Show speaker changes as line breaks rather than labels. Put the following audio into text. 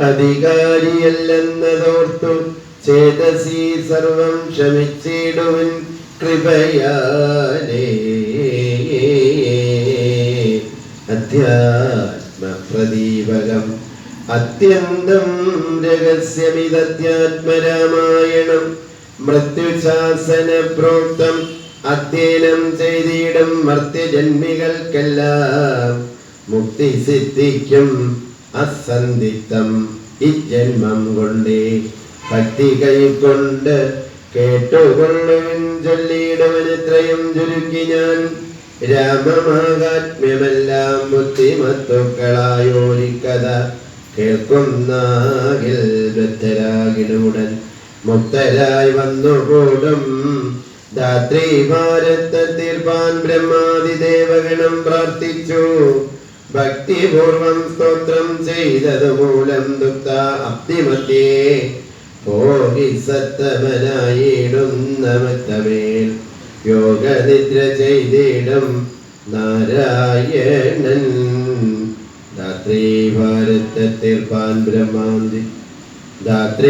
അധികാരിയല്ലെന്നതോർത്തു ചേതസി സർവം ക്ഷമിച്ചിടുവൻ കൃപയാലേ. അധ്യാത്മപ്രദീപകം. അത്യന്തം രഹസ്യമിതധ്യാത്മരാമായണം. മൃത്യുശാസന പ്രോക്തം അധ്യയനം ചെയ്തിടും മർത്യജന്മികൾക്കെല്ലാം. മുക്തി സിദ്ധിക്കും അസന്ധിത്തം ഇജന്മം കൊണ്ടേ. ഭക്തി കൈക്കൊണ്ട് കേട്ടുകൊള്ളുവിൻ ചുരുക്കി ഞാൻ. രാമമാകാത്മ്യമെല്ലാം ബുദ്ധിമത്തുക്കളായോരിക്കഥ കേൾക്കുന്നാകിൽ ബദ്ധരാകിടുടൻ മുക്തരായി വന്നുകൂടും ധാത്രി ഭാരത തീർപ്പാൻ ബ്രഹ്മാതിദേവഗണം പ്രാർത്ഥിച്ചു. ഭക്തിപൂർവം സ്തോത്രം ചെയ്തതു മൂലം ദുഃഖ അബ്ദിമത്യേ പോകി സത്തമനായിടുന്ന മത്തമേൽ യോഗനിദ്ര ചെയ്തിടും നാരായണൻ. ധാത്രി ഭാരത തീർപ്പാൻ ബ്രഹ്മാന്തി. ധാത്രി